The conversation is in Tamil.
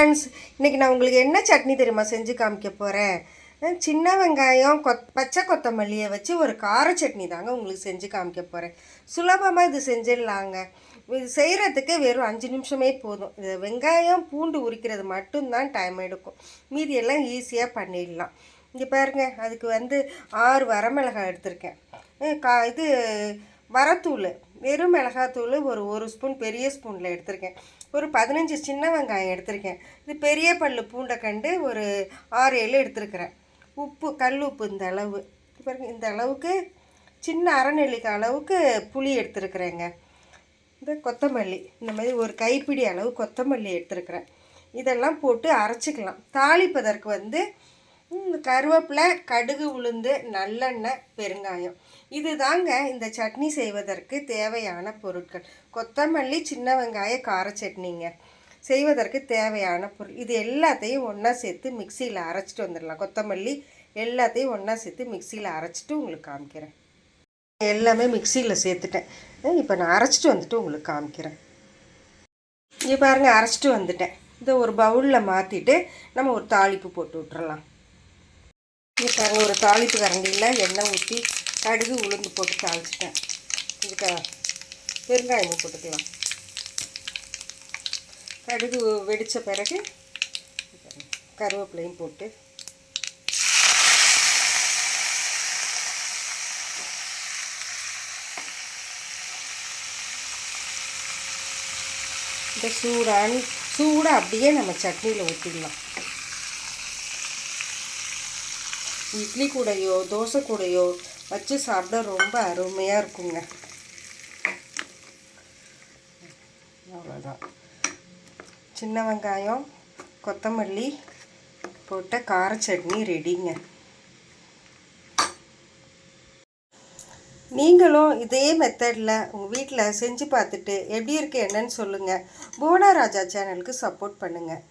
ஃப்ரெண்ட்ஸ் இன்றைக்கி நான் உங்களுக்கு என்ன சட்னி தெரியுமா செஞ்சு காமிக்க போகிறேன் சின்ன வெங்காயம் கொத் பச்சை கொத்தமல்லியை வச்சு ஒரு கார சட்னி தாங்க உங்களுக்கு செஞ்சு காமிக்க போகிறேன் சுலபமாக இது செஞ்சிடலாங்க. இது செய்கிறதுக்கு வெறும் அஞ்சு நிமிஷமே போதும். இது வெங்காயம் பூண்டு உரிக்கிறது மட்டும்தான் டைம் எடுக்கும். மீதி எல்லாம் ஈஸியாக பண்ணிடலாம். இங்கே பாருங்க அதுக்கு வந்து ஆறு வரமிளகாய் எடுத்திருக்கேன். கா இது வரத்தூள். வெறும் மிளகாத்தூள் ஒரு ஒரு ஸ்பூன் பெரிய ஸ்பூனில் எடுத்திருக்கேன். ஒரு பதினஞ்சு சின்ன வெங்காயம் எடுத்திருக்கேன். இது பெரிய பல்லு பூண்டை கண்டு ஒரு ஆறு ஏழு எடுத்திருக்கிறேன். உப்பு கல் உப்பு இந்த அளவு. இது பாருங்க இந்த அளவுக்கு சின்ன அரைநெல்லிக்காய் அளவுக்கு புளி எடுத்துருக்குறேங்க. இந்த கொத்தமல்லி இந்த மாதிரி ஒரு கைப்பிடி அளவு கொத்தமல்லி எடுத்துருக்குறேன். இதெல்லாம் போட்டு அரைச்சிக்கலாம். தாளிப்பதற்கு வந்து கருவேப்பிலை கடுகு உளுந்து நல்லெண்ணெய் பெருங்காயம். இது தாங்க இந்த சட்னி செய்வதற்கு தேவையான பொருட்கள். கொத்தமல்லி சின்ன வெங்காய கார சட்னிங்க. செய்வதற்கு தேவையான பொருள். இது எல்லாத்தையும் ஒன்றா சேர்த்து மிக்சியில் அரைச்சிட்டு வந்துடலாம். கொத்தமல்லி எல்லாத்தையும் ஒன்றா சேர்த்து மிக்சியில் அரைச்சிட்டு உங்களுக்கு காமிக்கிறேன். எல்லாமே மிக்சியில் சேர்த்துட்டேன். இப்போ நான் அரைச்சிட்டு வந்துட்டு உங்களுக்கு காமிக்கிறேன். இங்கே பாருங்கள் அரைச்சிட்டு வந்துட்டேன். இதை ஒரு பவுலில் மாற்றிட்டு நம்ம ஒரு தாளிப்பு போட்டு விட்டுறலாம். இங்கே பாருங்கள் ஒரு தாளிப்பு கரண்டியில் எண்ணெய் ஊற்றி கடுகு உளுந்து போட்டு தாளிச்சிட்டேன். இதுக்கு பெருங்காயமும் போட்டுக்கலாம். கடுகு வெடித்த பிறகு கருவேப்பிலையும் போட்டு இந்த சூடான் சூடாக அப்படியே நம்ம சட்னியில் ஊற்றிடலாம் இட்லி கூடையோ தோசை கூடையோ வச்சு சாப்பிட ரொம்ப அருமையாக இருக்குங்க. அவ்வளோதான் சின்ன வெங்காயம் கொத்தமல்லி போட்ட கார சட்னி ரெடிங்க. நீங்களும் இதே மெத்தடில் உங்கள் வீட்டில் செஞ்சு பார்த்துட்டு எப்படி இருக்குது என்னன்னு சொல்லுங்கள் போனா ராஜா சேனலுக்கு சப்போர்ட் பண்ணுங்கள்